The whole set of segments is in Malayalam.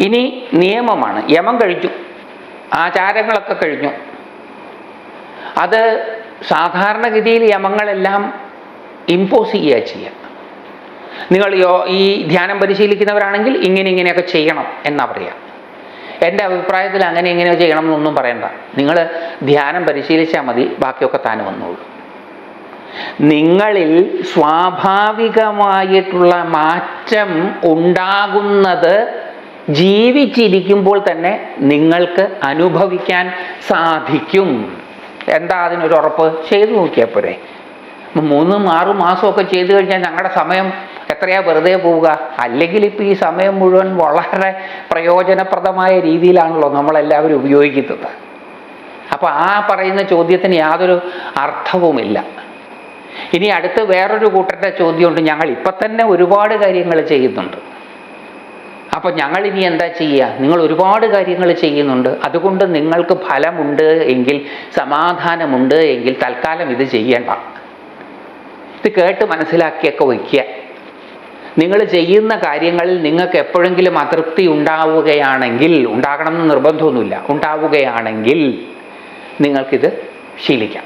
ഇനി നിയമമാണ്. യമം കഴിഞ്ഞു. ആചാരങ്ങളൊക്കെ കഴിഞ്ഞു. അത് സാധാരണഗതിയിൽ യമങ്ങളെല്ലാം ഇമ്പോസ് ചെയ്യുക ചെയ്യുക. നിങ്ങൾ യോ ഈ ധ്യാനം പരിശീലിക്കുന്നവരാണെങ്കിൽ ഇങ്ങനെ ഇങ്ങനെയൊക്കെ ചെയ്യണം എന്നാ പറയുക. എന്റെ അഭിപ്രായത്തിൽ അങ്ങനെ ഇങ്ങനെ ചെയ്യണം എന്നൊന്നും പറയണ്ട. നിങ്ങൾ ധ്യാനം പരിശീലിച്ചാൽ മതി ബാക്കിയൊക്കെ താൻ വന്നോളൂ. നിങ്ങളിൽ സ്വാഭാവികമായിട്ടുള്ള മാറ്റം ഉണ്ടാകുന്നത് ജീവിച്ചിരിക്കുമ്പോൾ തന്നെ നിങ്ങൾക്ക് അനുഭവിക്കാൻ സാധിക്കും. എന്താ അതിനൊരു ഉറപ്പ്? ചെയ്തു നോക്കിയാൽ പോരെ. മൂന്നും ആറും മാസമൊക്കെ ചെയ്തു കഴിഞ്ഞാൽ ഞങ്ങളുടെ സമയം എത്രയാ വെറുതെ പോവുക? അല്ലെങ്കിൽ ഇപ്പോൾ ഈ സമയം മുഴുവൻ വളരെ പ്രയോജനപ്രദമായ രീതിയിലാണല്ലോ നമ്മളെല്ലാവരും ഉപയോഗിക്കുന്നത്. അപ്പോൾ ആ പറയുന്ന ചോദ്യത്തിന് യാതൊരു അർത്ഥവുമില്ല. ഇനി അടുത്ത് വേറൊരു കൂട്ടരുടെ ചോദ്യമുണ്ട്. ഞങ്ങൾ ഇപ്പം തന്നെ ഒരുപാട് കാര്യങ്ങൾ ചെയ്യുന്നുണ്ട്. അപ്പോൾ ഞങ്ങൾ ഇനി എന്താ ചെയ്യുക നിങ്ങൾ ഒരുപാട് കാര്യങ്ങൾ ചെയ്യുന്നുണ്ട്. അതുകൊണ്ട് നിങ്ങൾക്ക് ഫലമുണ്ട് എങ്കിൽ സമാധാനമുണ്ട് എങ്കിൽ തൽക്കാലം ഇത് ചെയ്യേണ്ട. ഇത് കേട്ട് മനസ്സിലാക്കിയൊക്കെ വയ്ക്കുക. നിങ്ങൾ ചെയ്യുന്ന കാര്യങ്ങളിൽ നിങ്ങൾക്ക് എപ്പോഴെങ്കിലും അതൃപ്തി ഉണ്ടാവുകയാണെങ്കിൽ ഉണ്ടാകണം എന്ന് നിർബന്ധമൊന്നുമില്ല. ഉണ്ടാവുകയാണെങ്കിൽ നിങ്ങൾക്കിത് ശീലിക്കാം.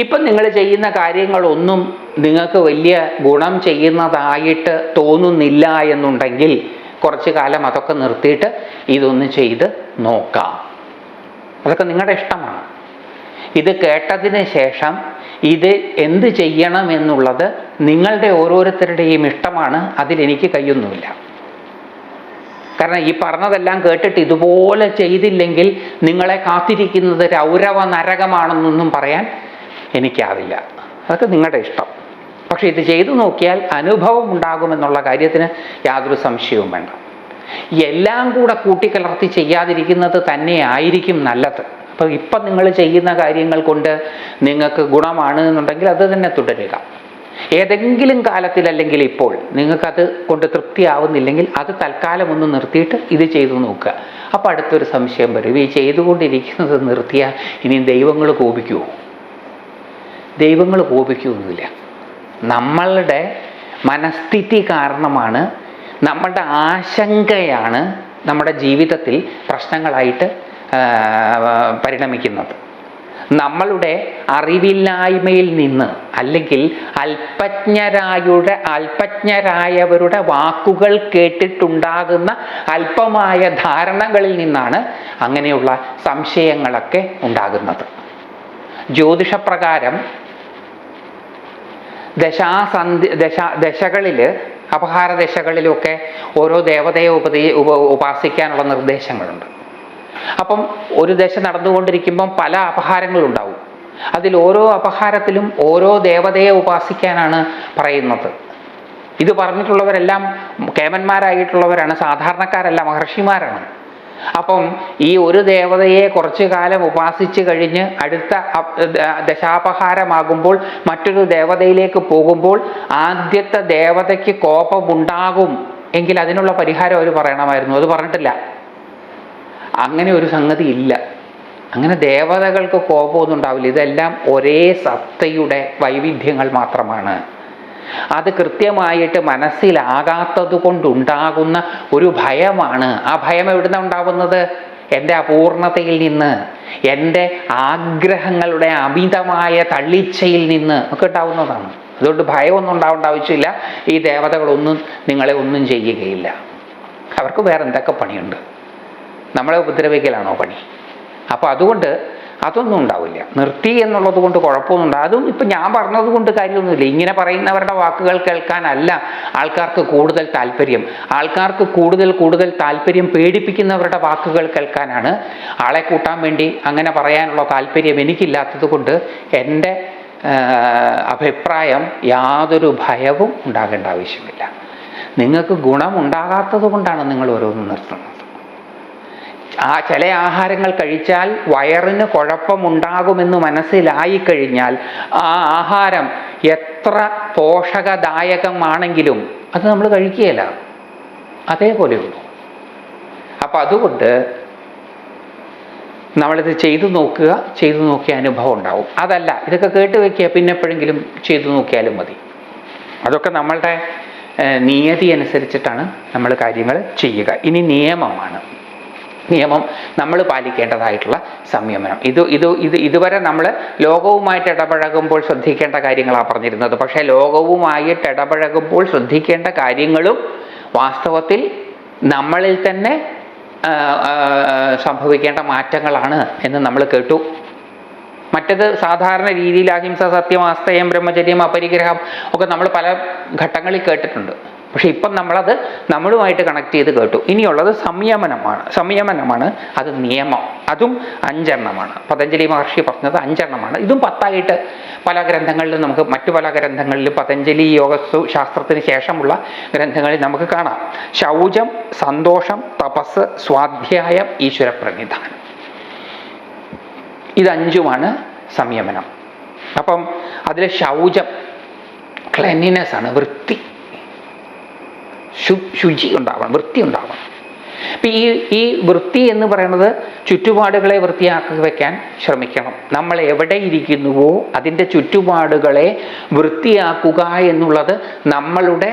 ഇപ്പം നിങ്ങൾ ചെയ്യുന്ന കാര്യങ്ങളൊന്നും നിങ്ങൾക്ക് വലിയ ഗുണം ചെയ്യുന്നതായിട്ട് തോന്നുന്നില്ല എന്നുണ്ടെങ്കിൽ കുറച്ച് കാലം അതൊക്കെ നിർത്തിയിട്ട് ഇതൊന്ന് ചെയ്ത് നോക്കാം. അതൊക്കെ നിങ്ങളുടെ ഇഷ്ടമാണ്. ഇത് കേട്ടതിന് ശേഷം ഇത് എന്ത് ചെയ്യണം എന്നുള്ളത് നിങ്ങളുടെ ഓരോരുത്തരുടെയും ഇഷ്ടമാണ്. അതിലെനിക്ക് കഴിയൊന്നുമില്ല കാരണം ഈ പറഞ്ഞതെല്ലാം കേട്ടിട്ട് ഇതുപോലെ ചെയ്തില്ലെങ്കിൽ നിങ്ങളെ കാത്തിരിക്കുന്നത് രൗരവ നരകമാണെന്നൊന്നും പറയാൻ എനിക്കാവില്ല. അതൊക്കെ നിങ്ങളുടെ ഇഷ്ടം. പക്ഷെ ഇത് ചെയ്തു നോക്കിയാൽ അനുഭവം ഉണ്ടാകുമെന്നുള്ള കാര്യത്തിന് യാതൊരു സംശയവും വേണ്ട. എല്ലാം കൂടെ കൂട്ടിക്കലർത്തി ചെയ്യാതിരിക്കുന്നത് തന്നെ ആയിരിക്കും നല്ലത്. അപ്പോൾ ഇപ്പം നിങ്ങൾ ചെയ്യുന്ന കാര്യങ്ങൾ കൊണ്ട് നിങ്ങൾക്ക് ഗുണമാണ് എന്നുണ്ടെങ്കിൽ അത് തന്നെ തുടരുക. ഏതെങ്കിലും കാലത്തിൽ അല്ലെങ്കിൽ ഇപ്പോൾ നിങ്ങൾക്കത് കൊണ്ട് തൃപ്തിയാവുന്നില്ലെങ്കിൽ അത് തൽക്കാലം ഒന്ന് നിർത്തിയിട്ട് ഇത് ചെയ്തു നോക്കുക. അപ്പോൾ അടുത്തൊരു സംശയം വരും. ഈ ചെയ്തുകൊണ്ടിരിക്കുന്നത് നിർത്തിയാൽ ഇനി ദൈവങ്ങൾ കോപിക്കുമോ ദൈവങ്ങൾ കോപിക്കുമൊന്നുമില്ല നമ്മളുടെ മനസ്ഥിതി കാരണമാണ് നമ്മളുടെ ആശങ്കയാണ് നമ്മുടെ ജീവിതത്തിൽ പ്രശ്നങ്ങളായിട്ട് പരിണമിക്കുന്നത്. നമ്മളുടെ അറിവില്ലായ്മയിൽ നിന്ന് അല്ലെങ്കിൽ അല്പജ്ഞരായുടെ അല്പജ്ഞരായവരുടെ വാക്കുകൾ കേട്ടിട്ടുണ്ടാകുന്ന അല്പമായ ധാരണകളിൽ നിന്നാണ് അങ്ങനെയുള്ള സംശയങ്ങളൊക്കെ ഉണ്ടാകുന്നത്. ജ്യോതിഷപ്രകാരം ദശാസന്ധി ദശ ദശകളിൽ അപഹാര ദശകളിലൊക്കെ ഓരോ ദേവതയെ ഉപദേ ഉപ ഉപാസിക്കാനുള്ള നിർദ്ദേശങ്ങളുണ്ട്. അപ്പം ഒരു ദശ നടന്നുകൊണ്ടിരിക്കുമ്പം പല അപഹാരങ്ങളുണ്ടാവും. അതിൽ ഓരോ അപഹാരത്തിലും ഓരോ ദേവതയെ ഉപാസിക്കാനാണ് പറയുന്നത്. ഇത് പറഞ്ഞിട്ടുള്ളവരെല്ലാം കേമന്മാരായിട്ടുള്ളവരാണ് സാധാരണക്കാരല്ല മഹർഷിമാരാണ്. അപ്പം ഈ ഒരു ദേവതയെ കുറച്ചു കാലം ഉപാസിച്ച് കഴിഞ്ഞ് അടുത്ത ദശാപഹാരമാകുമ്പോൾ മറ്റൊരു ദേവതയിലേക്ക് പോകുമ്പോൾ ആദ്യത്തെ ദേവതയ്ക്ക് കോപമുണ്ടാകും എങ്കിൽ അതിനുള്ള പരിഹാരം അവർ പറയണമായിരുന്നു. അത് പറഞ്ഞിട്ടില്ല. അങ്ങനെ ഒരു സംഗതി ഇല്ല. അങ്ങനെ ദേവതകൾക്ക് കോപമൊന്നും ഉണ്ടാവില്ല. ഇതെല്ലാം ഒരേ സത്തയുടെ വൈവിധ്യങ്ങൾ മാത്രമാണ്. അത് കൃത്യമായിട്ട് മനസ്സിലാകാത്തത് കൊണ്ടുണ്ടാകുന്ന ഒരു ഭയമാണ്. ആ ഭയം എവിടുന്ന ഉണ്ടാവുന്നത്? എന്റെ അപൂർണതയിൽ നിന്ന് എന്റെ ആഗ്രഹങ്ങളുടെ അമിതമായ തള്ളിച്ചയിൽ നിന്ന് ഒക്കെ ഉണ്ടാവുന്നതാണ്. അതുകൊണ്ട് ഭയമൊന്നും ഉണ്ടാവേണ്ട ആവശ്യമില്ല. ഈ ദേവതകളൊന്നും നിങ്ങളെ ഒന്നും ചെയ്യുകയില്ല. അവർക്ക് വേറെ എന്തൊക്കെ പണിയുണ്ട്? നമ്മളെ ഉപദ്രവിക്കലാണോ പണി? അപ്പോൾ അതുകൊണ്ട് അതൊന്നും ഉണ്ടാവില്ല. നിർത്തി എന്നുള്ളത് കൊണ്ട് കുഴപ്പമൊന്നും അതും ഇപ്പം ഞാൻ പറഞ്ഞത് കൊണ്ട് കാര്യമൊന്നുമില്ല. ഇങ്ങനെ പറയുന്നവരുടെ വാക്കുകൾ കേൾക്കാനല്ല ആൾക്കാർക്ക് കൂടുതൽ താല്പര്യം. ആൾക്കാർക്ക് കൂടുതൽ കൂടുതൽ താല്പര്യം പേടിപ്പിക്കുന്നവരുടെ വാക്കുകൾ കേൾക്കാനാണ് ആളെ കൂട്ടാൻ വേണ്ടി അങ്ങനെ പറയാനുള്ള താല്പര്യം എനിക്കില്ലാത്തത് കൊണ്ട് എന്റെ അഭിപ്രായം യാതൊരു ഭയവും ഉണ്ടാകേണ്ട ആവശ്യമില്ല. നിങ്ങൾക്ക് ഗുണമുണ്ടാകാത്തത് കൊണ്ടാണ് നിങ്ങൾ ഓരോന്നും നിർത്തുന്നത്. ആ ചില ആഹാരങ്ങൾ കഴിച്ചാൽ വയറിന് കുഴപ്പമുണ്ടാകുമെന്ന് മനസ്സിലായി കഴിഞ്ഞാൽ ആ ആഹാരം എത്ര പോഷകദായകമാണെങ്കിലും അത് നമ്മൾ കഴിക്കുകയില്ല. അതേപോലെയുള്ളൂ അപ്പം അതുകൊണ്ട് നമ്മളിത് ചെയ്തു നോക്കുക ചെയ്തു നോക്കിയ അനുഭവം ഉണ്ടാവും. അതല്ല ഇതൊക്കെ കേട്ട് വെക്കുക പിന്നെ എപ്പോഴെങ്കിലും ചെയ്തു നോക്കിയാലും മതി. അതൊക്കെ നമ്മളുടെ നിയതി അനുസരിച്ചിട്ടാണ് നമ്മൾ കാര്യങ്ങൾ ചെയ്യുക. ഇനി നിയമമാണ്. നിയമം നമ്മൾ പാലിക്കേണ്ടതായിട്ടുള്ള സംയമനം. ഇത് ഇത് ഇത് ഇതുവരെ നമ്മൾ ലോകവുമായിട്ട് ഇടപഴകുമ്പോൾ ശ്രദ്ധിക്കേണ്ട കാര്യങ്ങളാണ് പറഞ്ഞിരുന്നത്. പക്ഷേ ലോകവുമായിട്ട് ഇടപഴകുമ്പോൾ ശ്രദ്ധിക്കേണ്ട കാര്യങ്ങളും വാസ്തവത്തിൽ നമ്മളിൽ തന്നെ സംഭവിക്കേണ്ട മാറ്റങ്ങളാണ് എന്ന് നമ്മൾ കേട്ടു. മറ്റത് സാധാരണ രീതിയിൽ അഹിംസ സത്യം ആസ്തയം ബ്രഹ്മചര്യം അപരിഗ്രഹം ഒക്കെ നമ്മൾ പല ഘട്ടങ്ങളിൽ കേട്ടിട്ടുണ്ട്. പക്ഷെ ഇപ്പം നമ്മളത് നമ്മളുമായിട്ട് കണക്ട് ചെയ്ത് കേട്ടു. ഇനിയുള്ളത് സംയമനമാണ്. സംയമനമാണ്. അത് നിയമം. അതും അഞ്ചെണ്ണമാണ്. പതഞ്ജലി മഹർഷി പറഞ്ഞത് അഞ്ചെണ്ണമാണ്. ഇതും പത്തായിട്ട് പല ഗ്രന്ഥങ്ങളിലും നമുക്ക് മറ്റു പല ഗ്രന്ഥങ്ങളിലും പതഞ്ജലി യോഗസ്തു ശാസ്ത്രത്തിന് ശേഷമുള്ള ഗ്രന്ഥങ്ങളിൽ നമുക്ക് കാണാം. ശൗചം സന്തോഷം തപസ് സ്വാധ്യായം ഈശ്വര ഇതഞ്ചുമാണ് സംയമനം. അപ്പം അതിലെ ശൗചം ക്ലെന്നിനെസ് ആണ് വൃത്തി. ശുചി ഉണ്ടാവണം വൃത്തി ഉണ്ടാവണം. അപ്പം ഈ ഈ വൃത്തി എന്ന് പറയുന്നത് ചുറ്റുപാടുകളെ വൃത്തിയാക്കി വയ്ക്കാൻ ശ്രമിക്കണം. നമ്മൾ എവിടെ ഇരിക്കുന്നുവോ അതിന്റെ ചുറ്റുപാടുകളെ വൃത്തിയാക്കുക എന്നുള്ളത് നമ്മളുടെ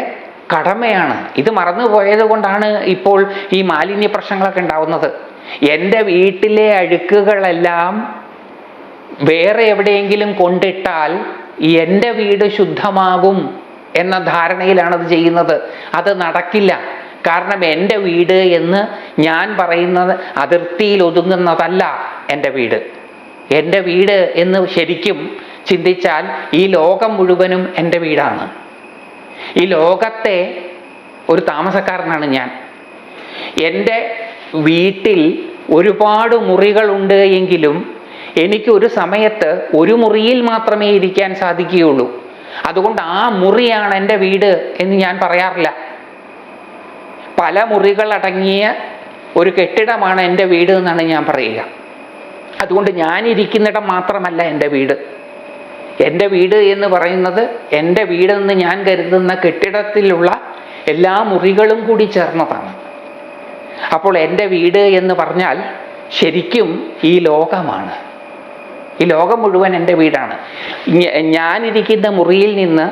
കടമയാണ്. ഇത് മറന്നു പോയത് കൊണ്ടാണ് ഇപ്പോൾ ഈ മാലിന്യ പ്രശ്നങ്ങളൊക്കെ ഉണ്ടാവുന്നത്. എന്റെ വീട്ടിലെ അഴുക്കുകളെല്ലാം വേറെ എവിടെയെങ്കിലും കൊണ്ടിട്ടാൽ എന്റെ വീട് ശുദ്ധമാകും. എന്ന ധാരണയിലാണ് അത് ചെയ്യുന്നത്. അത് നടക്കില്ല. കാരണം എന്റെ വീട് എന്ന് ഞാൻ പറയുന്നത് അതിർത്തിയിൽ ഒതുങ്ങുന്നതല്ല എന്റെ വീട്. എന്റെ വീട് എന്ന് ശരിക്കും ചിന്തിച്ചാൽ ഈ ലോകം മുഴുവനും എന്റെ വീടാണ്. ഈ ലോകത്തെ ഒരു താമസക്കാരനാണ് ഞാൻ. എന്റെ വീട്ടിൽ ഒരുപാട് മുറികളുണ്ട് എങ്കിലും എനിക്ക് ഒരു സമയത്ത് ഒരു മുറിയിൽ മാത്രമേ ഇരിക്കാൻ സാധിക്കുകയുള്ളൂ. അതുകൊണ്ട് ആ മുറിയാണ് എന്റെ വീട് എന്ന് ഞാൻ പറയാറില്ല. പല മുറികൾ അടങ്ങിയ ഒരു കെട്ടിടമാണ് എന്റെ വീട് എന്നാണ് ഞാൻ പറയുക. അതുകൊണ്ട് ഞാൻ ഇരിക്കുന്നിടം മാത്രമല്ല എന്റെ വീട്. എന്റെ വീട് എന്ന് പറയുന്നത് എന്റെ വീടെന്ന് ഞാൻ കരുതുന്ന കെട്ടിടത്തിലുള്ള എല്ലാ മുറികളും കൂടി ചേർന്നതാണ്. അപ്പോൾ എന്റെ വീട് എന്ന് പറഞ്ഞാൽ ശരിക്കും ഈ ലോകമാണ്. ഈ ലോകം മുഴുവൻ എന്റെ വീടാണ്. ഞാനിരിക്കുന്ന മുറിയിൽ നിന്ന്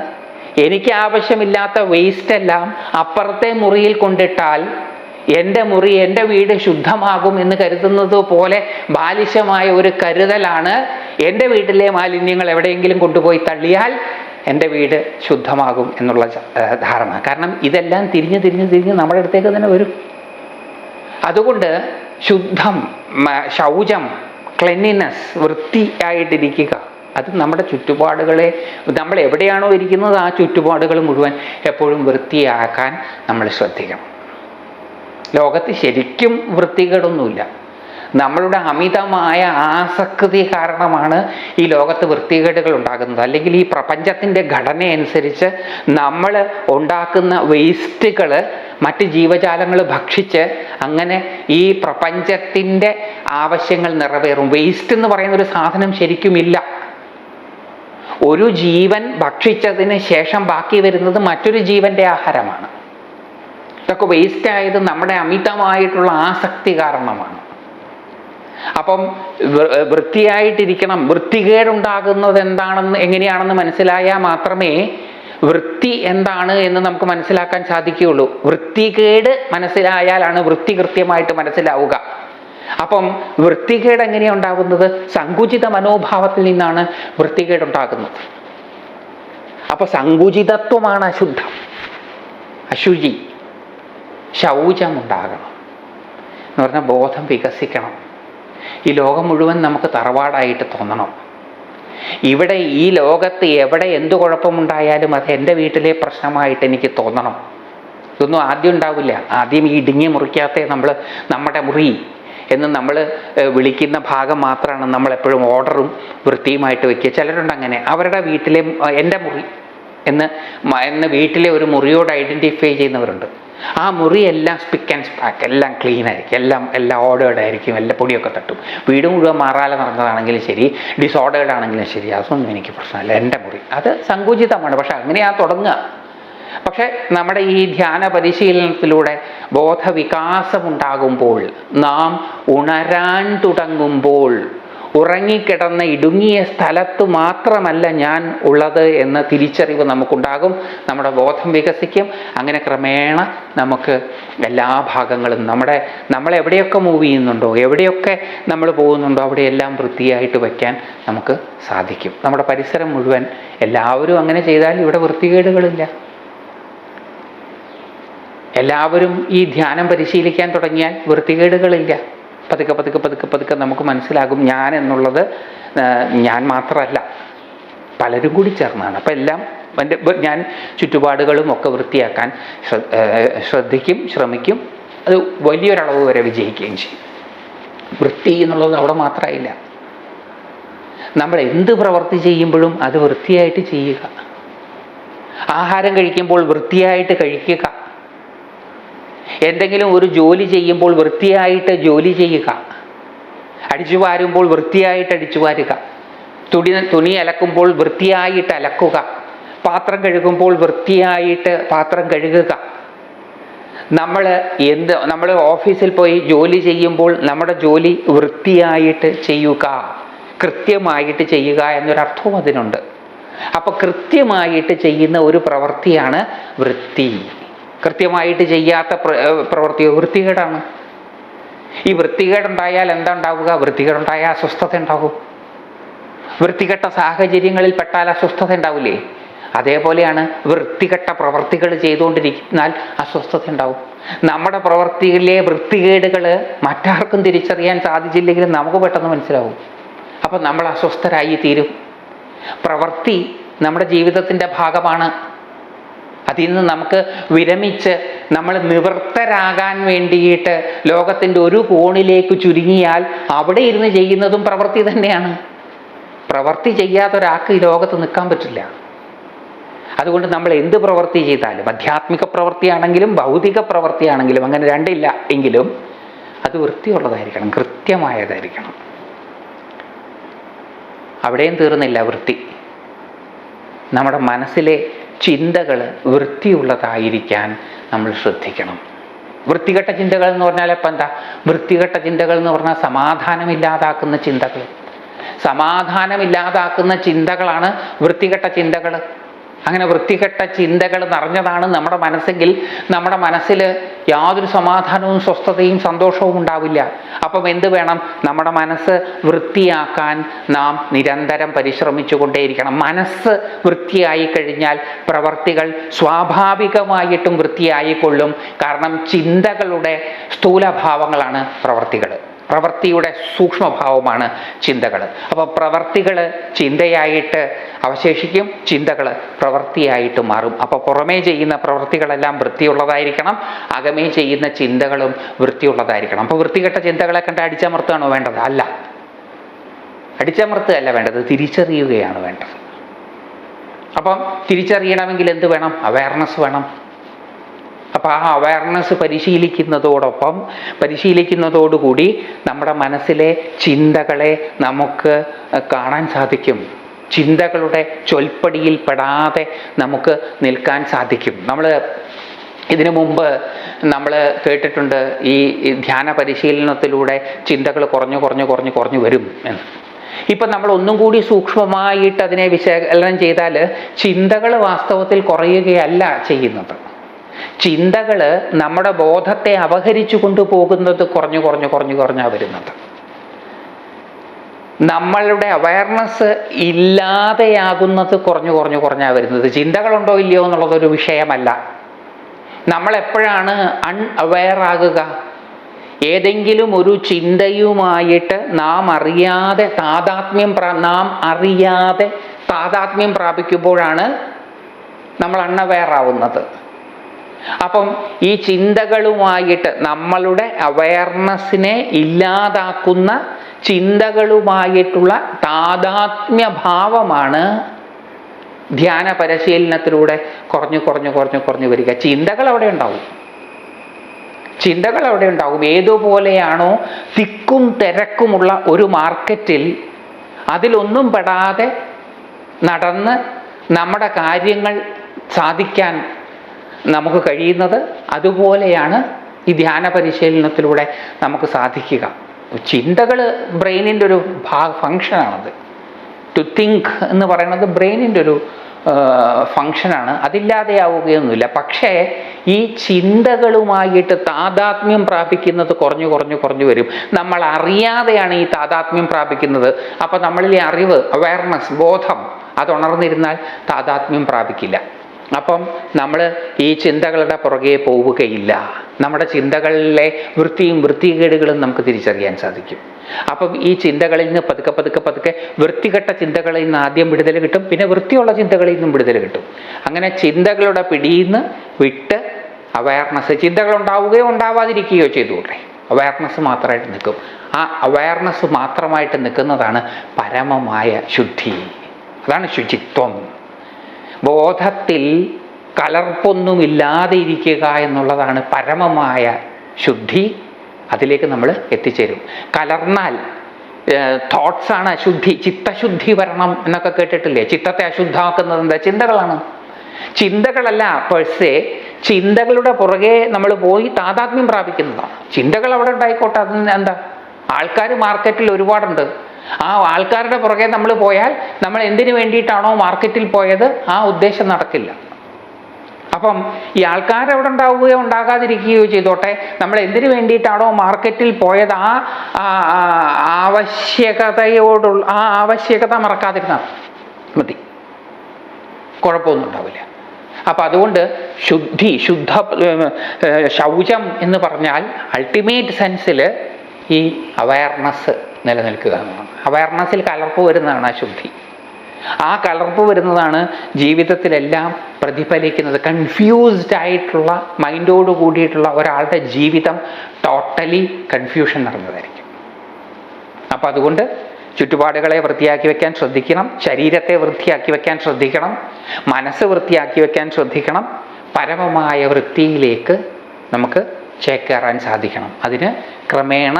എനിക്ക് ആവശ്യമില്ലാത്ത വേസ്റ്റ് എല്ലാം അപ്പുറത്തെ മുറിയിൽ കൊണ്ടിട്ടാൽ എന്റെ മുറി എന്റെ വീട് ശുദ്ധമാകും എന്ന് കരുതുന്നത് പോലെ ബാലിശമായ ഒരു കരുതലാണ് എന്റെ വീട്ടിലെ മാലിന്യങ്ങൾ എവിടെയെങ്കിലും കൊണ്ടുപോയി തള്ളിയാൽ എന്റെ വീട് ശുദ്ധമാകും എന്നുള്ള ധാരണ. കാരണം ഇതെല്ലാം തിരിഞ്ഞ് തിരിഞ്ഞ് തിരിഞ്ഞ് നമ്മുടെ അടുത്തേക്ക് തന്നെ വരും. അതുകൊണ്ട് ശുദ്ധം ശൗചം ക്ലെന്നിനെസ് വൃത്തിയായിട്ടിരിക്കുക. അത് നമ്മുടെ ചുറ്റുപാടുകളെ നമ്മൾ എവിടെയാണോ ഇരിക്കുന്നത് ആ ചുറ്റുപാടുകൾ മുഴുവൻ എപ്പോഴും വൃത്തിയാക്കാൻ നമ്മൾ ശ്രദ്ധിക്കണം. ലോകത്ത് ശരിക്കും വൃത്തികേടൊന്നുമില്ല. നമ്മളുടെ അമിതമായ ആസക്തി കാരണമാണ് ഈ ലോകത്ത് വൃത്തികേടുകൾ ഉണ്ടാകുന്നത്. അല്ലെങ്കിൽ ഈ പ്രപഞ്ചത്തിന്റെ ഘടന അനുസരിച്ച് നമ്മൾ ഉണ്ടാക്കുന്ന വേസ്റ്റുകൾ മറ്റ് ജീവജാലങ്ങൾ ഭക്ഷിച്ച് അങ്ങനെ ഈ പ്രപഞ്ചത്തിന്റെ ആവശ്യങ്ങൾ നിറവേറും. വേസ്റ്റ് എന്ന് പറയുന്ന ഒരു സാധനം ശരിക്കുമില്ല. ഒരു ജീവൻ ഭക്ഷിച്ചതിന് ശേഷം ബാക്കി വരുന്നത് മറ്റൊരു ജീവന്റെ ആഹാരമാണ്. ഇതൊക്കെ വേസ്റ്റ് ആയത് നമ്മുടെ അമിതമായിട്ടുള്ള ആസക്തി കാരണമാണ്. അപ്പം വൃത്തിയായിട്ടിരിക്കണം. വൃത്തികേടുണ്ടാകുന്നത് എന്താണെന്ന് എങ്ങനെയാണെന്ന് മനസ്സിലായാൽ മാത്രമേ വൃത്തി എന്താണ് എന്ന് നമുക്ക് മനസ്സിലാക്കാൻ സാധിക്കുകയുള്ളൂ. വൃത്തികേട് മനസ്സിലായാലാണ് വൃത്തി കൃത്യമായിട്ട് മനസ്സിലാവുക. അപ്പം വൃത്തികേട് എങ്ങനെയാണ് ഉണ്ടാകുന്നത്? സങ്കുചിത മനോഭാവത്തിൽ നിന്നാണ് വൃത്തികേട് ഉണ്ടാകുന്നത് അപ്പൊ സങ്കുചിതത്വമാണ് അശുദ്ധം. അശുചി. ശൗചമുണ്ടാകണം. എന്ന് പറഞ്ഞാൽ ബോധം വികസിക്കണം. ഈ ലോകം മുഴുവൻ നമുക്ക് തറവാടായിട്ട് തോന്നണം. ഇവിടെ ഈ ലോകത്ത് എവിടെ എന്ത് കുഴപ്പമുണ്ടായാലും അത് എന്റെ വീട്ടിലെ പ്രശ്നമായിട്ട് എനിക്ക് തോന്നണം. ഇതൊന്നും ആദ്യം ഉണ്ടാവില്ല. ആദ്യം ഈ ഇടുങ്ങി മുറിക്കാത്ത നമ്മൾ നമ്മുടെ മുറി എന്ന് നമ്മൾ വിളിക്കുന്ന ഭാഗം മാത്രമാണ് നമ്മളെപ്പോഴും ഓർഡറും വൃത്തിയുമായിട്ട് വയ്ക്കുക ചിലരുണ്ട് അങ്ങനെ. അവരുടെ വീട്ടിലെ എന്റെ മുറി എന്ന് എന്ന് വീട്ടിലെ ഒരു മുറിയോട് ഐഡന്റിഫൈ ചെയ്യുന്നവരുണ്ട്. ആ മുറി എല്ലാം സ്പിക്ക് ആൻഡ് സ്പാക്ക് എല്ലാം ക്ലീൻ ആയിരിക്കും. എല്ലാം എല്ലാം ഓർഡേർഡ് ആയിരിക്കും. എല്ലാം പൊടിയൊക്കെ തട്ടും. വീട് മുഴുവൻ മാറാല നടന്നതാണെങ്കിലും ശരി. ഡിസോർഡേർഡ് ആണെങ്കിലും ശരി. അതൊന്നും എനിക്ക് പ്രശ്നമല്ല. എന്റെ മുറി. അത് സങ്കുചിതമാണ്. പക്ഷെ അങ്ങനെയാ തുടങ്ങുക. പക്ഷേ നമ്മുടെ ഈ ധ്യാന പരിശീലനത്തിലൂടെ ബോധവികാസമുണ്ടാകുമ്പോൾ നാം ഉണരാൻ തുടങ്ങുമ്പോൾ ഉറങ്ങിക്കിടന്ന ഇടുങ്ങിയ സ്ഥലത്ത് മാത്രമല്ല ഞാൻ ഉള്ളത് എന്ന തിരിച്ചറിവ് നമുക്കുണ്ടാകും. നമ്മുടെ ബോധം വികസിക്കും. അങ്ങനെ ക്രമേണ നമുക്ക് എല്ലാ ഭാഗങ്ങളും നമ്മുടെ നമ്മൾ എവിടെയൊക്കെ മൂവ് ചെയ്യുന്നുണ്ടോ എവിടെയൊക്കെ നമ്മൾ പോകുന്നുണ്ടോ അവിടെയെല്ലാം വൃത്തിയായിട്ട് വയ്ക്കാൻ നമുക്ക് സാധിക്കും. നമ്മുടെ പരിസരം മുഴുവൻ എല്ലാവരും അങ്ങനെ ചെയ്താൽ ഇവിടെ വൃത്തികേടുകളില്ല. എല്ലാവരും ഈ ധ്യാനം പരിശീലിക്കാൻ തുടങ്ങിയാൽ വൃത്തികേടുകളില്ല. പതുക്കെ പതുക്കെ പതുക്കെ പതുക്കെ നമുക്ക് മനസ്സിലാകും ഞാൻ എന്നുള്ളത് ഞാൻ മാത്രമല്ല. പലരും കൂടി ചേർന്നാണ്. അപ്പം എല്ലാം എന്റെ ഞാൻ ചുറ്റുപാടുകളും ഒക്കെ വൃത്തിയാക്കാൻ ശ്ര- ശ്രദ്ധിക്കും ശ്രമിക്കും. അത് വലിയൊരളവ് വരെ വിജയിക്കുകയും ചെയ്യും. വൃത്തി എന്നുള്ളത് അവിടെ മാത്രമായില്ല. നമ്മൾ എന്ത് പ്രവൃത്തി ചെയ്യുമ്പോഴും അത് വൃത്തിയായിട്ട് ചെയ്യുക. ആഹാരം കഴിക്കുമ്പോൾ വൃത്തിയായിട്ട് കഴിക്കുക. എന്തെങ്കിലും ഒരു ജോലി ചെയ്യുമ്പോൾ വൃത്തിയായിട്ട് ജോലി ചെയ്യുക. അടിച്ചു വാരുമ്പോൾ വൃത്തിയായിട്ട് അടിച്ചു വാരുക. തുണി തുണി അലക്കുമ്പോൾ വൃത്തിയായിട്ട് അലക്കുക. പാത്രം കഴുകുമ്പോൾ വൃത്തിയായിട്ട് പാത്രം കഴുകുക. നമ്മൾ എന്ത് നമ്മൾ ഓഫീസിൽ പോയി ജോലി ചെയ്യുമ്പോൾ നമ്മുടെ ജോലി വൃത്തിയായിട്ട് ചെയ്യുക. കൃത്യമായിട്ട് ചെയ്യുക എന്നൊരർത്ഥവും അതിനുണ്ട്. അപ്പോൾ കൃത്യമായിട്ട് ചെയ്യുന്ന ഒരു പ്രവൃത്തിയാണ് വൃത്തി. കൃത്യമായിട്ട് ചെയ്യാത്ത പ്ര- പ്രവൃത്തി വൃത്തികേടാണ്. ഈ വൃത്തികേടുണ്ടായാൽ എന്താ ഉണ്ടാവുക വൃത്തികേടുണ്ടായാൽ അസ്വസ്ഥത ഉണ്ടാകും. വൃത്തികെട്ട സാഹചര്യങ്ങളിൽ പെട്ടാൽ അസ്വസ്ഥത ഉണ്ടാവില്ലേ? അതേപോലെയാണ് വൃത്തികെട്ട പ്രവർത്തികൾ ചെയ്തുകൊണ്ടിരിക്കുന്നാൽ അസ്വസ്ഥത ഉണ്ടാവും. നമ്മുടെ പ്രവർത്തിയിലെ വൃത്തികേടുകൾ മറ്റാർക്കും തിരിച്ചറിയാൻ സാധിച്ചില്ലെങ്കിലും നമുക്ക് പെട്ടെന്ന് മനസ്സിലാവും. അപ്പം നമ്മൾ അസ്വസ്ഥരായി തീരും. പ്രവൃത്തി നമ്മുടെ ജീവിതത്തിന്റെ ഭാഗമാണ്. അതിൽ നിന്ന് നമുക്ക് വിരമിച്ച് നമ്മൾ നിവൃത്തരാകാൻ വേണ്ടിയിട്ട് ലോകത്തിന്റെ ഒരു കോണിലേക്ക് ചുരുങ്ങിയാൽ അവിടെ ഇരുന്ന് ചെയ്യുന്നതും പ്രവൃത്തി തന്നെയാണ്. പ്രവൃത്തി ചെയ്യാത്ത ഒരാൾക്ക് ഈ ലോകത്ത് നിൽക്കാൻ പറ്റില്ല. അതുകൊണ്ട് നമ്മൾ എന്ത് പ്രവൃത്തി ചെയ്താലും ആധ്യാത്മിക പ്രവൃത്തിയാണെങ്കിലും ഭൗതിക പ്രവൃത്തിയാണെങ്കിലും അങ്ങനെ രണ്ടില്ല എങ്കിലും അത് വൃത്തിയുള്ളതായിരിക്കണം കൃത്യമായതായിരിക്കണം. അവിടെയും തീർന്നില്ല വൃത്തി. നമ്മുടെ മനസ്സിലെ ചിന്തകൾ വൃത്തിയുള്ളതായിരിക്കാൻ നമ്മൾ ശ്രദ്ധിക്കണം. വൃത്തികെട്ട ചിന്തകൾ എന്ന് പറഞ്ഞാൽ ഇപ്പം എന്താ? വൃത്തികെട്ട ചിന്തകൾ എന്ന് പറഞ്ഞാൽ സമാധാനമില്ലാതാക്കുന്ന ചിന്തകൾ. സമാധാനമില്ലാതാക്കുന്ന ചിന്തകളാണ് വൃത്തികെട്ട ചിന്തകൾ. അങ്ങനെ വൃത്തികെട്ട ചിന്തകൾ നിറഞ്ഞതാണ് നമ്മുടെ മനസ്സെങ്കിൽ നമ്മുടെ മനസ്സിൽ യാതൊരു സമാധാനവും സ്വസ്ഥതയും സന്തോഷവും ഉണ്ടാവില്ല. അപ്പം എന്ത് വേണം? നമ്മുടെ മനസ്സ് വൃത്തിയാക്കാൻ നാം നിരന്തരം പരിശ്രമിച്ചു കൊണ്ടേയിരിക്കണം മനസ്സ് വൃത്തിയായി കഴിഞ്ഞാൽ പ്രവർത്തികൾ സ്വാഭാവികമായിട്ടും വൃത്തിയായിക്കൊള്ളും. കാരണം ചിന്തകളുടെ സ്ഥൂലഭാവങ്ങളാണ് പ്രവർത്തികൾ. പ്രവൃത്തിയുടെ സൂക്ഷ്മഭാവമാണ് ചിന്തകൾ അപ്പോൾ പ്രവർത്തികൾ ചിന്തയായിട്ട് അവശേഷിക്കും ചിന്തകൾ പ്രവൃത്തിയായിട്ട് മാറും. അപ്പോൾ പുറമേ ചെയ്യുന്ന പ്രവൃത്തികളെല്ലാം വൃത്തിയുള്ളതായിരിക്കണം അകമേ ചെയ്യുന്ന ചിന്തകളും വൃത്തിയുള്ളതായിരിക്കണം. അപ്പോൾ വൃത്തികെട്ട ചിന്തകളെ കണ്ട് അടിച്ചമർത്തുകയാണോ വേണ്ടത്? അല്ല. അടിച്ചമർത്തുകയല്ല വേണ്ടത് തിരിച്ചറിയുകയാണ് വേണ്ടത്. അപ്പം തിരിച്ചറിയണമെങ്കിൽ എന്ത് വേണം? അവയർനെസ് വേണം അപ്പോൾ ആ അവയർനെസ് പരിശീലിക്കുന്നതോടൊപ്പം പരിശീലിക്കുന്നതോടുകൂടി നമ്മുടെ മനസ്സിലെ ചിന്തകളെ നമുക്ക് കാണാൻ സാധിക്കും. ചിന്തകളുടെ ചൊൽപ്പടിയിൽ പെടാതെ നമുക്ക് നിൽക്കാൻ സാധിക്കും. നമ്മൾ ഇതിനു മുമ്പ് നമ്മൾ കേട്ടിട്ടുണ്ട് ഈ ധ്യാന പരിശീലനത്തിലൂടെ ചിന്തകൾ കുറഞ്ഞു കുറഞ്ഞു കുറഞ്ഞു കുറഞ്ഞു വരും എന്ന്. ഇപ്പം നമ്മൾ ഒന്നും കൂടി സൂക്ഷ്മമായിട്ട് അതിനെ വിശകലനം ചെയ്താൽ ചിന്തകൾ വാസ്തവത്തിൽ കുറയുകയല്ല ചെയ്യുന്നത്. ചിന്തകൾ നമ്മുടെ ബോധത്തെ അപഹരിച്ചു കൊണ്ടുപോകുന്നത് കുറഞ്ഞു കുറഞ്ഞു കുറഞ്ഞു കുറഞ്ഞാണ് വരുന്നത്. നമ്മളുടെ അവയർനെസ് ഇല്ലാതെയാകുന്നത് കുറഞ്ഞു കുറഞ്ഞു കുറഞ്ഞാണ് വരുന്നത്. ചിന്തകളുണ്ടോ ഇല്ലയോ എന്നുള്ളതൊരു വിഷയമല്ല. നമ്മൾ എപ്പോഴാണ് അൺ അവയർ ആകുക? ഏതെങ്കിലും ഒരു ചിന്തയുമായിട്ട് നാം അറിയാതെ താതാത്മ്യം നാം അറിയാതെ താതാത്മ്യം പ്രാപിക്കുമ്പോഴാണ് നമ്മൾ അൺഅവെയർ ആവുന്നത്. അപ്പം ഈ ചിന്തകളുമായിട്ട് നമ്മളുടെ അവയർനെസ്സിനെ ഇല്ലാതാക്കുന്ന ചിന്തകളുമായിട്ടുള്ള താതാത്മ്യ ഭാവമാണ് ധ്യാന പരിശീലനത്തിലൂടെ കുറഞ്ഞു കുറഞ്ഞു കുറഞ്ഞു കുറഞ്ഞു വരിക. ചിന്തകൾ അവിടെ ഉണ്ടാവും. ചിന്തകൾ അവിടെ ഉണ്ടാകും ഏതുപോലെയാണോ തിക്കും തിരക്കുമുള്ള ഒരു മാർക്കറ്റിൽ അതിലൊന്നും പെടാതെ നടന്ന് നമ്മുടെ കാര്യങ്ങൾ സാധിക്കാൻ നമുക്ക് കഴിയുന്നത് അതുപോലെയാണ് ഈ ധ്യാന പരിശീലനത്തിലൂടെ നമുക്ക് സാധിക്കുക. ചിന്തകൾ ബ്രെയിനിന്റെ ഒരു ഭാഗ ഫങ്ഷനാണത്. ടു തിങ്ക് എന്ന് പറയുന്നത് ബ്രെയിനിന്റെ ഒരു ഫങ്ഷനാണ്. അതില്ലാതെയാവുകയൊന്നുമില്ല. പക്ഷേ ഈ ചിന്തകളുമായിട്ട് താതാത്മ്യം പ്രാപിക്കുന്നത് കുറഞ്ഞു കുറഞ്ഞു കുറഞ്ഞു വരും. നമ്മൾ അറിയാതെയാണ് ഈ താതാത്മ്യം പ്രാപിക്കുന്നത്. അപ്പോൾ നമ്മളിലെ അറിവ് അവയർനെസ് ബോധം അത് ഉണർന്നിരുന്നാൽ താതാത്മ്യം പ്രാപിക്കില്ല. അപ്പം നമ്മൾ ഈ ചിന്തകളുടെ പുറകെ പോവുകയില്ല. നമ്മുടെ ചിന്തകളിലെ വൃത്തിയും വൃത്തികേടുകളും നമുക്ക് തിരിച്ചറിയാൻ സാധിക്കും. അപ്പം ഈ ചിന്തകളിൽ നിന്ന് പതുക്കെ പതുക്കെ പതുക്കെ വൃത്തികെട്ട ചിന്തകളിൽ നിന്ന് ആദ്യം വിടുതൽ കിട്ടും പിന്നെ വൃത്തിയുള്ള ചിന്തകളിൽ നിന്നും വിടുതൽ കിട്ടും. അങ്ങനെ ചിന്തകളുടെ പിടിയിൽ നിന്ന് വിട്ട് അവയർനെസ് ചിന്തകൾ ഉണ്ടാവുകയോ ഉണ്ടാവാതിരിക്കുകയോ ചെയ്തുകൂടെ? അവയർനെസ് മാത്രമായിട്ട് നിൽക്കും. ആ അവയർനെസ് മാത്രമായിട്ട് നിൽക്കുന്നതാണ് പരമമായ ശുദ്ധി. അതാണ് ശുചിത്വം. ബോധത്തിൽ കലർപ്പൊന്നുമില്ലാതെ ഇരിക്കുക എന്നുള്ളതാണ് പരമമായ ശുദ്ധി അതിലേക്ക് നമ്മൾ എത്തിച്ചേരും. കലർന്നാൽ തോട്ട്സാണ് അശുദ്ധി ചിത്തശുദ്ധി വരണം എന്നൊക്കെ കേട്ടിട്ടില്ലേ? ചിത്തത്തെ അശുദ്ധമാക്കുന്നത് എന്താ ചിന്തകളാണ്. ചിന്തകളല്ല പേഴ്സേ ചിന്തകളുടെ പുറകെ നമ്മൾ പോയി താതാത്മ്യം പ്രാപിക്കുന്നതാണ്. ചിന്തകൾ അവിടെ ഉണ്ടായിക്കോട്ടെ അതിന് എന്താ ആൾക്കാർ മാർക്കറ്റിൽ ഒരുപാടുണ്ട്. ആ ആൾക്കാരുടെ പുറകെ നമ്മൾ പോയാൽ നമ്മൾ എന്തിനു വേണ്ടിയിട്ടാണോ മാർക്കറ്റിൽ പോയത് ആ ഉദ്ദേശം നടക്കില്ല. അപ്പം ഈ ആൾക്കാർ അവിടെ ഉണ്ടാവുകയോ ഉണ്ടാകാതിരിക്കുകയോ ചെയ്തോട്ടെ നമ്മൾ എന്തിനു വേണ്ടിയിട്ടാണോ മാർക്കറ്റിൽ പോയത് ആ ആവശ്യകതയോടുള്ള ആ ആവശ്യകത മറക്കാതിരുന്നാൽ മതി. കുഴപ്പമൊന്നും ഉണ്ടാവില്ല. അപ്പം അതുകൊണ്ട് ശുദ്ധി ശുദ്ധ ശൗചം എന്ന് പറഞ്ഞാൽ അൾട്ടിമേറ്റ് സെൻസിൽ ഈ അവയർനെസ് നിലനിൽക്കുക. അവയർനെസ്സിൽ കലർപ്പ് വരുന്നതാണ് ആ ശുദ്ധി. ആ കലർപ്പ് വരുന്നതാണ് ജീവിതത്തിലെല്ലാം പ്രതിഫലിക്കുന്നത്. കൺഫ്യൂസ്ഡ് ആയിട്ടുള്ള മൈൻഡോട് കൂടിയിട്ടുള്ള ഒരാളുടെ ജീവിതം ടോട്ടലി കൺഫ്യൂഷൻ നിറഞ്ഞതായിരിക്കും. അപ്പം അതുകൊണ്ട് ചുറ്റുപാടുകളെ വൃത്തിയാക്കി വെക്കാൻ ശ്രദ്ധിക്കണം ശരീരത്തെ വൃത്തിയാക്കി വെക്കാൻ ശ്രദ്ധിക്കണം മനസ്സ് വൃത്തിയാക്കി വെക്കാൻ ശ്രദ്ധിക്കണം പരമമായ വൃത്തിയിലേക്ക് നമുക്ക് ചേക്കേറാൻ സാധിക്കണം. അതിന് ക്രമേണ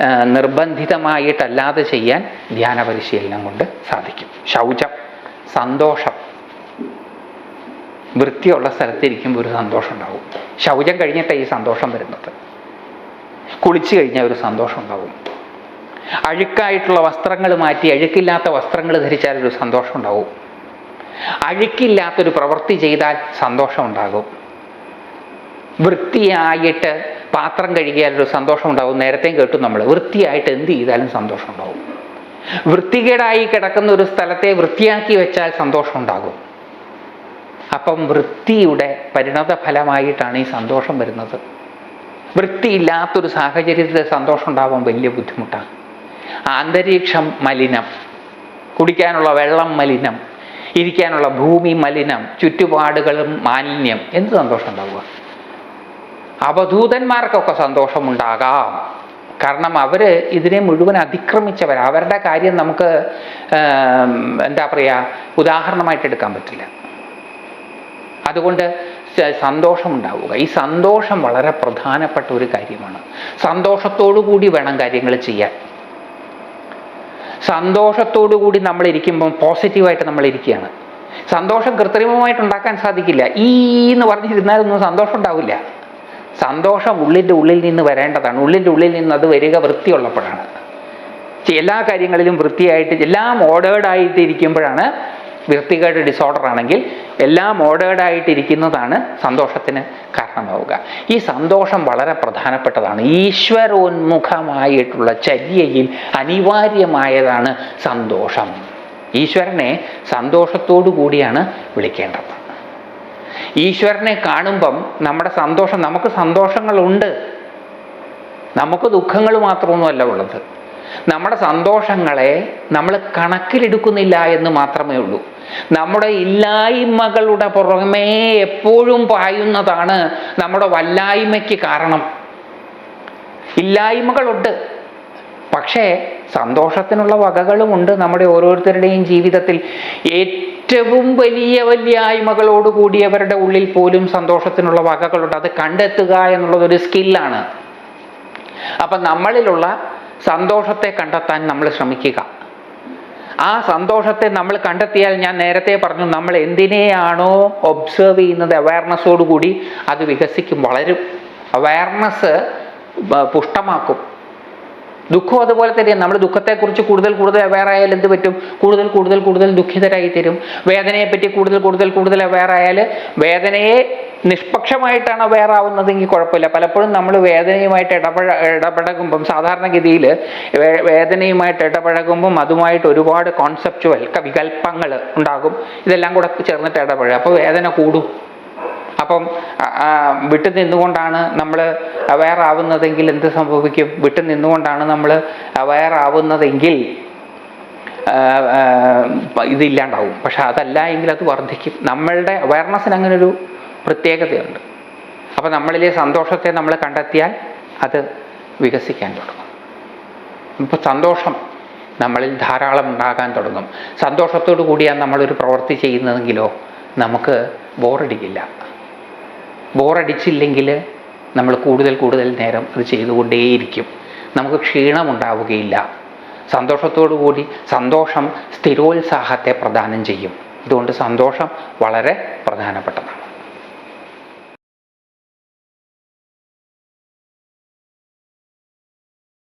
നിർബന്ധിതമായിട്ടല്ലാതെ ചെയ്യാൻ ധ്യാന പരിശീലനം കൊണ്ട് സാധിക്കും. ശൗചം സന്തോഷം. വൃത്തിയുള്ള സ്ഥലത്തിരിക്കുമ്പോൾ ഒരു സന്തോഷം ഉണ്ടാവും. ശൗചം കഴിഞ്ഞിട്ട് ഈ സന്തോഷം വരുന്നത്. കുളിച്ചു കഴിഞ്ഞാൽ ഒരു സന്തോഷം ഉണ്ടാവും. അഴുക്കായിട്ടുള്ള വസ്ത്രങ്ങൾ മാറ്റി അഴുക്കില്ലാത്ത വസ്ത്രങ്ങൾ ധരിച്ചാൽ ഒരു സന്തോഷം ഉണ്ടാവും. അഴുക്കില്ലാത്തൊരു പ്രവൃത്തി ചെയ്താൽ സന്തോഷം ഉണ്ടാകും. വൃത്തിയായിട്ട് പാത്രം കഴുകിയാലും ഒരു സന്തോഷം ഉണ്ടാവും നേരത്തെയും കേട്ടു നമ്മൾ. വൃത്തിയായിട്ട് എന്ത് ചെയ്താലും സന്തോഷം ഉണ്ടാവും വൃത്തികേടായി കിടക്കുന്ന ഒരു സ്ഥലത്തെ വൃത്തിയാക്കി വെച്ചാൽ സന്തോഷം ഉണ്ടാകും അപ്പം വൃത്തിയുടെ പരിണത ഫലമായിട്ടാണ് ഈ സന്തോഷം വരുന്നത്. വൃത്തിയില്ലാത്തൊരു സാഹചര്യത്തിൽ സന്തോഷം ഉണ്ടാവാൻ വലിയ ബുദ്ധിമുട്ടാണ്. അന്തരീക്ഷം മലിനം. കുടിക്കാനുള്ള വെള്ളം മലിനം. ഇരിക്കാനുള്ള ഭൂമി മലിനം. ചുറ്റുപാടുകളും മാലിന്യം. എന്ത് സന്തോഷം ഉണ്ടാവുക അവധൂതന്മാർക്കൊക്കെ സന്തോഷമുണ്ടാകാം. കാരണം അവർ ഇതിനെ മുഴുവൻ അതിക്രമിച്ചവർ അവരുടെ കാര്യം നമുക്ക് എന്താ പറയുക ഉദാഹരണമായിട്ട് എടുക്കാൻ പറ്റില്ല. അതുകൊണ്ട് സന്തോഷമുണ്ടാവുക. ഈ സന്തോഷം വളരെ പ്രധാനപ്പെട്ട ഒരു കാര്യമാണ്. സന്തോഷത്തോടു കൂടി വേണം കാര്യങ്ങൾ ചെയ്യാൻ. സന്തോഷത്തോടു കൂടി നമ്മൾ ഇരിക്കുമ്പം പോസിറ്റീവായിട്ട് നമ്മൾ ഇരിക്കുകയാണ്. സന്തോഷം കൃത്രിമമായിട്ട് ഉണ്ടാക്കാൻ സാധിക്കില്ല. ഈ എന്ന് പറഞ്ഞിരുന്നാലൊന്നും സന്തോഷം ഉണ്ടാവില്ല. സന്തോഷം ഉള്ളിന്റെ ഉള്ളിൽ നിന്ന് വരേണ്ടതാണ്. ഉള്ളിന്റെ ഉള്ളിൽ നിന്ന് അത് വരിക വൃത്തിയുള്ളപ്പോഴാണ്. എല്ലാ കാര്യങ്ങളിലും വൃത്തിയായിട്ട് എല്ലാം ഓർഡേർഡ് ആയിട്ട് ഇരിക്കുമ്പോഴാണ് വൃത്തികേട് ഡിസോർഡർ ആണെങ്കിൽ എല്ലാം ഓർഡേർഡ് ആയിട്ട് സന്തോഷത്തിന് കാരണമാവുക. ഈ സന്തോഷം വളരെ പ്രധാനപ്പെട്ടതാണ്. ഈശ്വരോന്മുഖമായിട്ടുള്ള ചര്യയിൽ അനിവാര്യമായതാണ് സന്തോഷം. ഈശ്വരനെ സന്തോഷത്തോടു കൂടിയാണ് വിളിക്കേണ്ടത്. ഈശ്വരനെ കാണുമ്പം നമ്മുടെ സന്തോഷം നമുക്ക് സന്തോഷങ്ങളുണ്ട്. നമുക്ക് ദുഃഖങ്ങൾ മാത്രമൊന്നുമല്ല ഉള്ളത്. നമ്മുടെ സന്തോഷങ്ങളെ നമ്മൾ കണക്കിലെടുക്കുന്നില്ല എന്ന് മാത്രമേ ഉള്ളൂ. നമ്മുടെ ഇല്ലായ്മകളുടെ പുറമേ എപ്പോഴും പായുന്നതാണ് നമ്മുടെ വല്ലായ്മയ്ക്ക് കാരണം. ഇല്ലായ്മകളുണ്ട്. പക്ഷേ സന്തോഷത്തിനുള്ള വകകളുമുണ്ട് നമ്മുടെ ഓരോരുത്തരുടെയും ജീവിതത്തിൽ. ഏറ്റവും വലിയ വല്യായ്മകളോട് കൂടിയവരുടെ ഉള്ളിൽ പോലും സന്തോഷത്തിനുള്ള വകകളുണ്ട്. അത് കണ്ടെത്തുക എന്നുള്ളത് ഒരു സ്കില്ലാണ്. അപ്പം നമ്മളിലുള്ള സന്തോഷത്തെ കണ്ടെത്താൻ നമ്മൾ ശ്രമിക്കുക. ആ സന്തോഷത്തെ നമ്മൾ കണ്ടെത്തിയാൽ ഞാൻ നേരത്തെ പറഞ്ഞു നമ്മൾ എന്തിനെയാണോ ഒബ്സേർവ് ചെയ്യുന്നത് അവയർനെസ്സോടു കൂടി അത് വികസിക്കും വളരും. അവയർനെസ് പുഷ്ടമാക്കും. ദുഃഖം അതുപോലെ തന്നെയാണ്. നമ്മുടെ ദുഃഖത്തെക്കുറിച്ച് കൂടുതൽ കൂടുതൽ അവെയർ ആയാൽ എന്ത് പറ്റും? കൂടുതൽ കൂടുതൽ കൂടുതൽ ദുഃഖിതരായി തരും. വേദനയെ പറ്റി കൂടുതൽ കൂടുതൽ കൂടുതൽ അവെയർ ആയാൽ വേദനയെ നിഷ്പക്ഷമായിട്ടാണ് അവെയർ ആവുന്നതെങ്കിൽ കുഴപ്പമില്ല. പലപ്പോഴും നമ്മൾ വേദനയുമായിട്ട് ഇടപഴ ഇടപഴകുമ്പം സാധാരണഗതിയിൽ വേദനയുമായിട്ട് ഇടപഴകുമ്പം അതുമായിട്ട് ഒരുപാട് കോൺസെപ്റ്റുവൽ വികല്പങ്ങൾ ഉണ്ടാകും. ഇതെല്ലാം കൂടെ ചേർന്നിട്ട് ഇടപഴകും അപ്പോൾ വേദന കൂടും. അപ്പം വിട്ടു നിന്നുകൊണ്ടാണ് നമ്മൾ അവയർ ആവുന്നതെങ്കിൽ എന്ത് സംഭവിക്കും? വിട്ടു നിന്നുകൊണ്ടാണ് നമ്മൾ ആ, ഇതില്ലാണ്ടാവും. പക്ഷെ അതല്ല എങ്കിൽ അത് വർദ്ധിക്കും. നമ്മളുടെ അവയർനെസ്സിന് അങ്ങനെ ഒരു പ്രത്യേകതയുണ്ട്. അപ്പം നമ്മളിലെ സന്തോഷത്തെ നമ്മൾ കണ്ടെത്തിയാൽ അത് വികസിക്കാൻ തുടങ്ങും. ഇപ്പോൾ സന്തോഷം നമ്മളിൽ ധാരാളം ഉണ്ടാകാൻ തുടങ്ങും. സന്തോഷത്തോടു കൂടിയാണ് നമ്മളൊരു പ്രവൃത്തി ചെയ്യുന്നതെങ്കിലോ നമുക്ക് ബോറടിക്കില്ല ബോറടിച്ചില്ലെങ്കിൽ നമ്മൾ കൂടുതൽ കൂടുതൽ നേരം അത് ചെയ്തുകൊണ്ടേയിരിക്കും. നമുക്ക് ക്ഷീണമുണ്ടാവുകയില്ല. സന്തോഷത്തോടു കൂടി സന്തോഷം സ്ഥിരോത്സാഹത്തെ പ്രദാനം ചെയ്യും. അതുകൊണ്ട് സന്തോഷം വളരെ പ്രധാനപ്പെട്ടതാണ്.